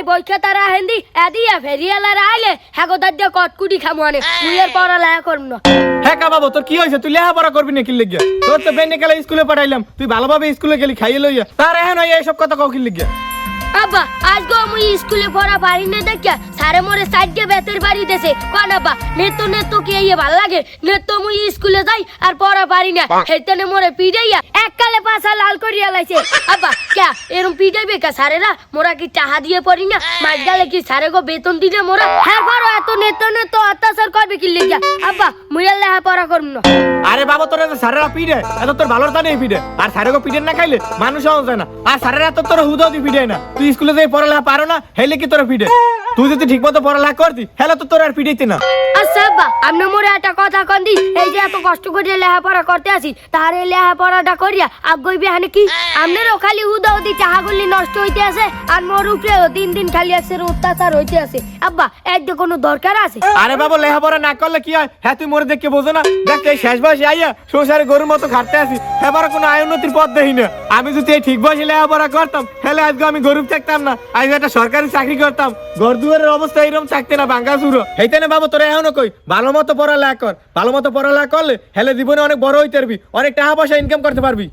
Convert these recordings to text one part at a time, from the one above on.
এই বইকে তারা হেন্দি এদিয়া ফেরিয়ালার আইলে হ্যাগো দাদ্য কটকুটি খামো আনে। মুইয়ের পড়া লায়া করব না। হ্যাঁ বাবু, তোর কি হয়েছে? তুই লেখাপড়া করবি না কি লিখিয়া তোর তো বেনে গেলে স্কুলে পড়াইলাম তুই ভালোভাবে স্কুলে গেলি, খাইয়ে লইয়া। তার এখন এইসব কথা কও কি লিখিয়া আব্বা আজকে মুই স্কুলে পড়া পারি না দেখিয়া সারে মোরে সাইডে বেতের বাড়ি দেছে। কোন আব্বা নেতো নেতো কে ইয়ে ভালো লাগে? নেতো মুই স্কুলে যাই আর পড়া পারি না। হেতেনে মোরে পিড়াইয়া এককালে পাছা লাল করিয়া লাইছে। আব্বা কে এরম পিড়াইবে কা সারেরা মোরা কি টাহা দিয়ে পড়ি না? মাস গেলে কি সারে গো বেতন দিলে মোরা? হ্যাঁ করো এত নেতো নেতো অত্যাচার করবে কি লেগিয়া আব্বা মুই লেহা পড়া করব না। আরে বাবা, তোর স্যারেরা পিড়ে, এত তোর ভালোর তা নেই পিড়ে। আর সারে পিড়ে না খাইলে মানুষ হওয়া যায় না। আর সারেরা তো তোর হুদ দি পিড়ে না। তুই স্কুলে যাই পড়ালেখা পারো না, হেলে কি তোর পিড়ে? তুই যদি ঠিক মতো পড়ালেখা করতি হেলে তো তোর আর পিড়াইতে না। আচ্ছা আব্বা আপনি মোরে একটা কথা কন দি এই যে এত কষ্ট করে লেখাপড়া করতে আসি তার এই লেখাপড়াটা করিয়া আগ্গই বিহানে কি? আপনারও খালি উদা উদি চাহাগুলি নষ্ট হইতে আছে আর মোর উপরেও দিন দিন খালি একসের অত্যাচার হইতে আছে। আব্বা এর যে কোনো দরকার আছে? আরে বাবা লেখাপড়া না করলে কি হয়? হ্যাঁ তুই মোরে দেখে বোঝো না। দেখ এই শেষ বয়সে আইয়া সংসারে গরুর মতো খাটতে আসি এবার কোনো আয় উন্নতির পথ দেখি না। আমি যদি এই ঠিক বয়সে লেখাপড়া করতাম তাহলে আজকে আমি গরিব থাকতাম না আজ একটা সরকারি চাকরি করতাম ঘর দুয়ারের অবস্থা এরকম থাকতে না বাঙ্গা শুরু হেইতে না বাবু, তোরা এখনও কই, ভালো মতো পড়ালেখা কর। ভালো মতো পড়ালেখা করলে হেলে জীবনে অনেক বড় হইতে পারবি, অনেক টাকা পয়সা ইনকাম করতে পারবি।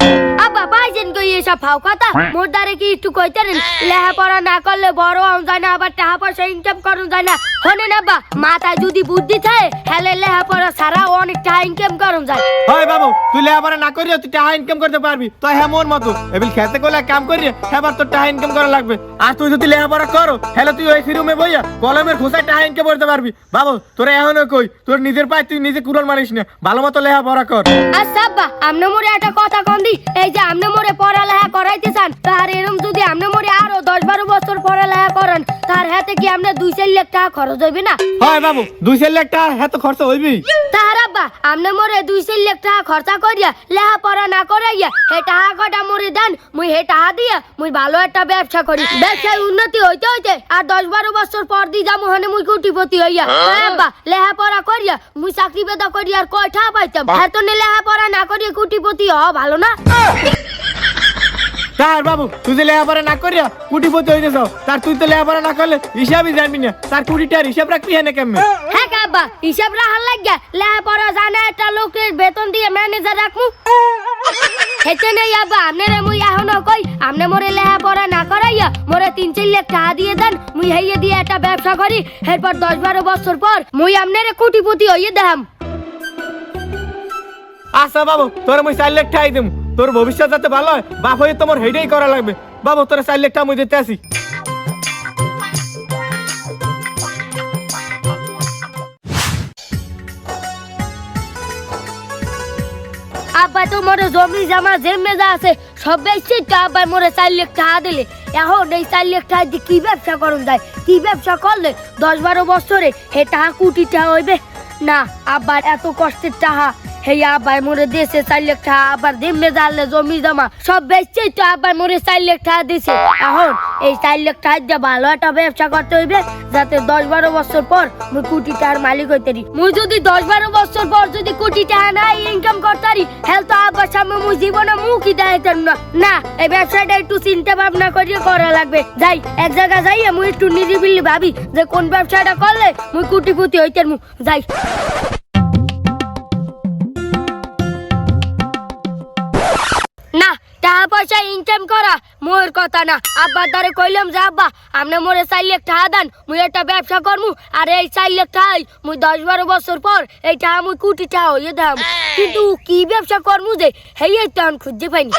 আব্বা পাইছেন কই এসব ফাও কথা। মোর দ্বারে কি একটু কইতেন লেখাপড়া না করলে বড় হন যায় না আবার টাকা পয়সা ইনকাম করুন যায় না। শোনেন আব্বা মাথায় যদি বুদ্ধি থাকে হেলে লেখাপড়া ছাড়া অনেক টাকা ইনকাম করুন যায়। হয় বাবু তুই লেখাপড়া না করিয়া তুই টাকা ইনকাম করতে পারবি। তো হ্যাঁ মন মতো। এবার খেতে করলে কাম করিয়ে এবার তোর টাকা ইনকাম করা লাগবে। আর তুই যদি লেখাপড়া করো তাহলে তুই ওই ফিরুমে বইয়া কলমের খোসায় টাকা ইনকাম করতে পারবি। বাবু তোরা এখনও কই? তোর নিজের পায়ে তুই নিজে কুড়াল মারিস না। ভালো মতো লেখাপড়া কর। আচ্ছা আব্বা আমনে মোরে একটা কথা কন দি। এই যে আমনে মোরে পড়ালেখা করাইতে চান তার এরম যদি আমনে মরে আরও দশ বারো বছর পড়ালেখা করেন তার হাতে কি আমনে দুই চার লাখ টাকা খরচ হইবে না? হয় বাবু দুই চার লাখ টাকা হ্যাঁ তো খরচ হইবি তাহার আব্বা আমনে মোরে দুই সেল লাখ টাকা খরচা করিয়া লেহা পড়া না করাইয়া হে টাকা কটা মোরে দেন মুই হে টাকা দিয়া মুই ভালো একটা ব্যবসা করি। ব্যবসায় উন্নতি হইতে হইতে আর দশ বারো বছর পর দি যা হনে মুই কুটিপতি হইয়া। বাবা আব্বা লেহা পড়া করিয়া মুই চাকরি বেদা করি আর কয় টাকা পাইতাম? এত লেহা পড়া না করিয়া কুটিপতি হ ভালো না? তার বাবু তুই যে লেখাপড়া না করিয়া কুটিপতি হইতেছ তার তুই তো লেখাপড়া না করলে হিসাবই জানবি না। তার কুড়িটার হিসাব রাখবি হ্যাঁ কেমন? হ্যাঁ কাব্বা হিসাব রাখার লাগিয়া লেহা পড়া জানে একটা লোকের বেতন দিয়ে ম্যানেজার রাখমু। হেতে নেই আব্বা আপনারা মুই এখনও কই আমনে মোরে লেহা পড়া না করাইয়া মোরে তিন চার লাখ টাকা দিয়ে দেন মুই হাইয়ে দিয়ে একটা ব্যবসা করি এরপর দশ বারো বছর পর মুই আপনারে কোটিপতি হইয়ে দেখাম। আচ্ছা বাবু তোর মুই চার লাখ টাকাই দেবো তোর ভবিষ্যৎ যাতে ভালো হয়, বাপ হয়ে তোমার হেডেই করা লাগবে। বাবু, তোর চার লাখ টাকা দিতে আসি। আব্বা তো মোরে জমি, জামা, যা আছে, সব বেশি তো আব্বা মোরে চার লাখ টাকা দিলে। এখন এই চার লাখ টাকা দিয়ে কি ব্যবসা করুন যায়? কি ব্যবসা করলে দশ বারো বছরে হে টাকা কোটি টাকা হইবে? না আব্বার এত কষ্টের টাকা। হে আব্বাই মোরে দেশে চার লাখ আবার জেমে জানলে জমি জমা। সব বেশি তো আব্বাই মোরে চার দিছে। এখন এই চার লাখ ভালো একটা ব্যবসা করতে হইবে, যাতে দশ বারো বছর পর মুই কোটি টাকার মালিক হইতে পারি। মুই যদি দশ বারো বছর পর যদি কোটি টাকা নাই ইনকাম করতে পারি, হেল তো আব্বার সামনে মুই জীবনে মুখই দেখাইতাম না। না, এই ব্যবসাটা একটু চিন্তা ভাবনা করিয়ে করা লাগবে। যাই, এক জায়গা যাই মুই একটু নিরিবিলি ভাবি যে কোন ব্যবসাটা করলে মুই কোটিপতি হইতে মু যাই। পয়সা ইনকাম করা মোর কথা না। আব্বার দ্বারে কইলাম যে আব্বা আপনি মোরে চার লাখ টাকা দেন মুই একটা ব্যবসা করমু আর এই চার লাখ টাকাই মুই দশ বারো বছর পর এই টাকা মুই কোটি টাকা হইয়ে দাম কিন্তু কি ব্যবসা করমু যে হেই তো আমি খুঁজে পাইনি।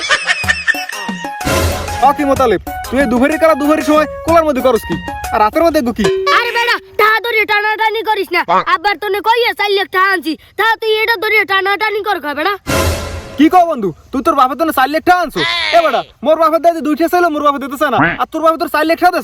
অকি মোতালেব তুই এই দুপুরের কালা দুপুরের সময় কোলার মধ্যে করস কি? আর রাতের মধ্যে দেখব কি? আরে বেটা টাকা ধরে টানাটানি করিস না। আব্বার তোনে কইয়া চার লাখ টাকা আনছি তা তুই এটা ধরে টানাটানি কর বেটা কি কও বন্ধু? তুই তোর বাপের তো চার লাখ টাকা আনছো এ বেটা মোর বাপের দাদি দুইটা ছিল মোর বাপে দিতেছে না আর তোর বাপে তোর চার লাখ টাকা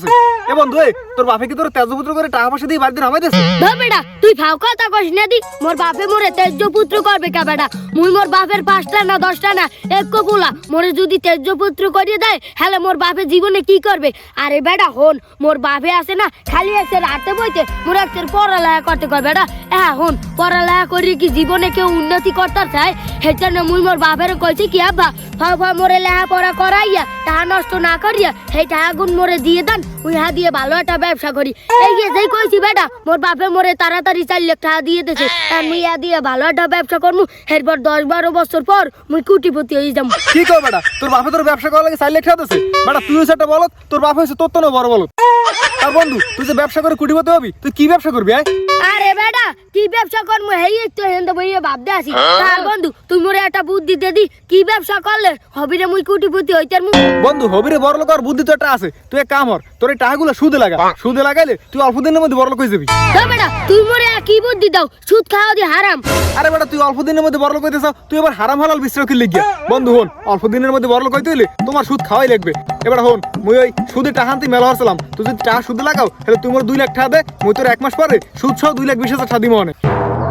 এ বন্ধু এ তোর বাপে কি তোর তেজপুত্র করে টাকা পয়সা দিয়ে বাড়ি দিন আমায় ধর বেটা তুই ফাও কথা কইস না দি মোর বাপে মোরে তেজ্য পুত্র করবে কা বেটা? মুই মোর বাপের পাঁচটা না দশটা না এক পোলা মোরে যদি তেজ্য পুত্র করিয়ে দেয় হ্যালে মোর বাপে জীবনে কি করবে? আরে বেটা হন মোর বাপে আছে না খালি আছে রাতে বইতে মোর একটা পড়ালেখা করতে কর বেটা। হ্যাঁ হন পড়ালেখা করি কি জীবনে কেউ উন্নতি করতে চায়? হেটা না মুই মোর বাপের কইছি কি আব্বা? ফাফা মোরে লেখাপড়া করাইয়া, টাকা নষ্ট না করিয়া, সেই টাকা গুণ মোরে দিয়ে দেন ওই দিয়ে ভালো একটা ব্যবসা করি। এই যে, যেই কইছি বেটা, মোর বাপে মোরে তাড়াতাড়ি চার লাখ টাকা দিয়ে দিয়েছে আর দিয়ে ভালো একটা ব্যবসা করমু, এরপর দশ বারো বছর পর মুই কুটিপতি হয়ে যাব কি কর বেটা, তোর বাপে তোর ব্যবসা করার লাগে চার লাখ টাকা দিছে? বেটা, তুই হচ্ছে একটা বলত তোর বাপ হয়েছে তোর তো না বড় বলত আর বন্ধু, তুই যে ব্যবসা করে কুটিপতি হবি, তুই কি ব্যবসা করবি আয় আরে বেটা কি ব্যবসা করব হেই তো হেন্দে বইয়ে ভাবতে আসি তার বন্ধু তুই মোরে একটা বুদ্ধি দে দি কি ব্যবসা করলে হবিরে মুই কুটিপতি হইতে মু বন্ধু হবিরে বড় লোক আর বুদ্ধি তো একটা আছে। তুই এক কাম কর তোর এই টাকাগুলো সুদে লাগা। সুদে লাগাইলে তুই অল্প দিনের মধ্যে বড় লোক হয়ে যাবি। বেটা তুই মোরে কি বুদ্ধি দাও? সুদ খাওয়া দি হারাম। আরে বেটা তুই অল্প দিনের মধ্যে বড় লোক হইতে চাও তুই এবার হারাম হালাল বিশ্রাম কি লিখিয়া বন্ধু হন অল্প দিনের মধ্যে বড় লোক হইতে হইলে তোমার সুদ খাওয়াই লাগবে। এবার হন মুই ওই সুদের টাকা আনতে মেলা হরছিলাম। তুই যদি টাকা সুদে লাগাও তাহলে তুই মোর দুই লাখ টাকা দে মুই তোর এক মাস পরে সুদ সহ দুই লাখ বিশ হাজার টাকা দিব অনেক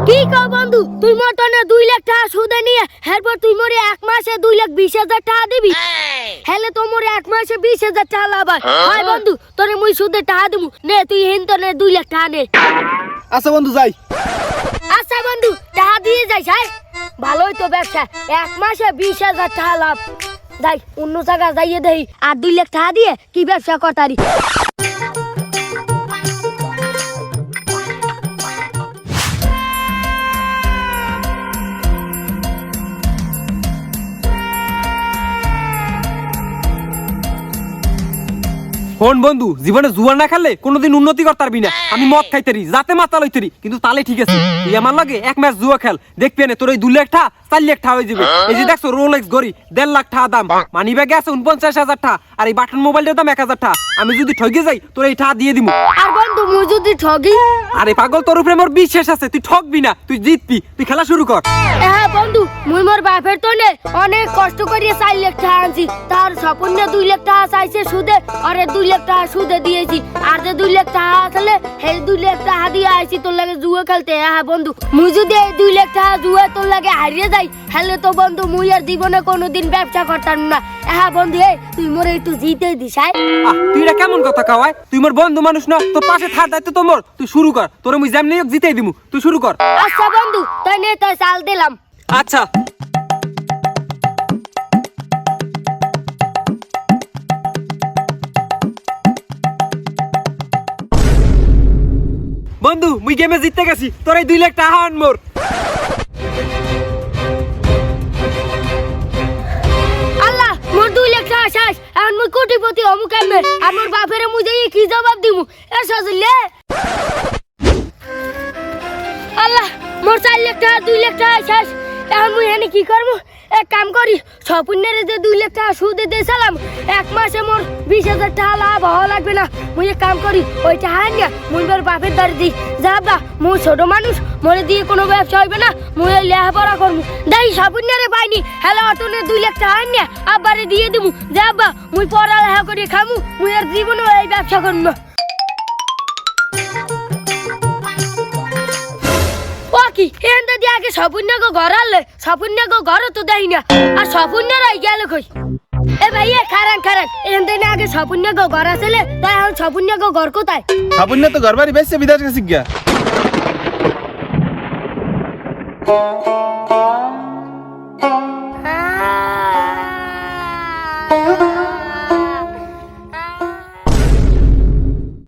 কি কও বন্ধু তুই মোর তনে দুই লাখ টাকা সুদে নিয়ে এরপর তুই মোরে এক মাসে দুই লাখ বিশ হাজার টাকা দিবি? হেলে তো মোরে এক মাসে বিশ হাজার টাকা লাভ হয়। বন্ধু তোরে মুই সুদে টাকা দিমু। নে তুই হিন নে দুই লাখ টাকা নে। আচ্ছা বন্ধু যাই। আচ্ছা বন্ধু টাকা দিয়ে যাইস হাই। ভালোই তো ব্যবসা এক মাসে বিশ হাজার টাকা লাভ। যাই অন্য জায়গা যাইয়ে দেই আর দুই লাখ টাকা দিয়ে কি ব্যবসা করতারি? হন বন্ধু জীবনে জুয়া না খেললে কোনোদিন উন্নতি করতে পারবি না আমি মদ খাইতেরি যাতে মাতাল হইতেরি কিন্তু তালে ঠিক আছে। তুই আমার লাগে এক ম্যাচ জুয়া খেল দেখবি না তোর ওই দুই লাখ টাকা চার লাখ টাকা হয়ে যাবে। এই যে দেখছ রোলেক্স গড়ি দেড় লাখ টাকা দাম। মানি ব্যাগে আছে উনপঞ্চাশ হাজার টাকা আর এই বাটন মোবাইলের দাম এক হাজার টাকা আমি যদি ঠগে যাই তোর এই টাকা দিয়ে দিব আর বন্ধু মুই যদি ঠগি? আরে পাগল তোর উপরে মোর বিশ্বাস আছে তুই ঠকবি না তুই জিতবি তুই খেলা শুরু কর। হ্যাঁ বন্ধু মুই মোর বাপের তো নে অনেক কষ্ট করিয়ে চার লাখ টাকা আনছি। তার স্বপন দুই লাখ টাকা চাইছে সুদে আরে দুই লাখ টাকা সুদে দিয়েছি। আর যে দুই লাখ টাকা আসলে সেই দুই লাখ টাকা দিয়ে আইছি তোর লাগে জুয়া খেলতে। হ্যাঁ বন্ধু মুই যদি এই দুই লাখ টাকা জুয়া তোর লাগে হারিয়ে যাই হলে তো বন্ধু মুই আর জীবনে কোনোদিন ব্যবসা করতাম না। হ্যাঁ বন্ধু এই তুই মোরে একটু জিতে দিস তুই এটা কেমন কথা কাওয়াই তুই মোর বন্ধু মানুষ না তোর পাশে থার দায়িত্ব তো মোর। তুই শুরু কর তোর মুই যেমনি হোক জিতেই দিমু। তুই শুরু কর। আচ্ছা বন্ধু তাই নে তাই চাল দিলাম। আচ্ছা। বন্ধু, মুই গেমে জিততে গেছি। তোর এই দুই লাখ টাকা আন মোর। আল্লাহ, মোর দুই লাখ টাকা শেষ। এখন মুই কোটিপতি হমু কেমনে আর মোর বাপের মুই যাই কি জবাব দিমু? এ সজলে আল্লাহ, মোর চার লাখ টাকা, দুই লাখ টাকা শেষ। এখন মুই এনে কি করব এক কাম করি স্বপ্নের যে দুই লাখ টাকা সুদে দিয়েছিলাম, এক মাসে মোর বিশ হাজার টাকা লাভ হওয়া লাগবে না। মুই এক কাম করি, ওই টাকা নিয়ে মুই মোর বাপের দাঁড়িয়ে দিই। যা বা, মুই ছোট মানুষ, মরে দিয়ে কোনো ব্যবসা হইবে না, মুই ওই লেখাপড়া করব দাই স্বপ্নের পাইনি হ্যালো অটনে দুই লাখ টাকা নিয়ে আব্বারে দিয়ে দিমু। যা বা, মুই পড়ালেখা করে খামু, মুই আর জীবনে এই ব্যবসা করব না। কি? এন্দা দিয়ে আগে সপুন্যাকে ঘর আনলে? সপুন্যাকে ঘরও তো দেয় না। আর সপুন্যার ওই গেল কই? এ ভাই এ খারান খারান। এন্দা না আগে সপুন্যাকে ঘর আসলে, তাই এখন সপুন্যাকে ঘর কোথায়? সপুন্যা তো ঘর বাড়ি বেশি বিদেশ গেছে গিয়া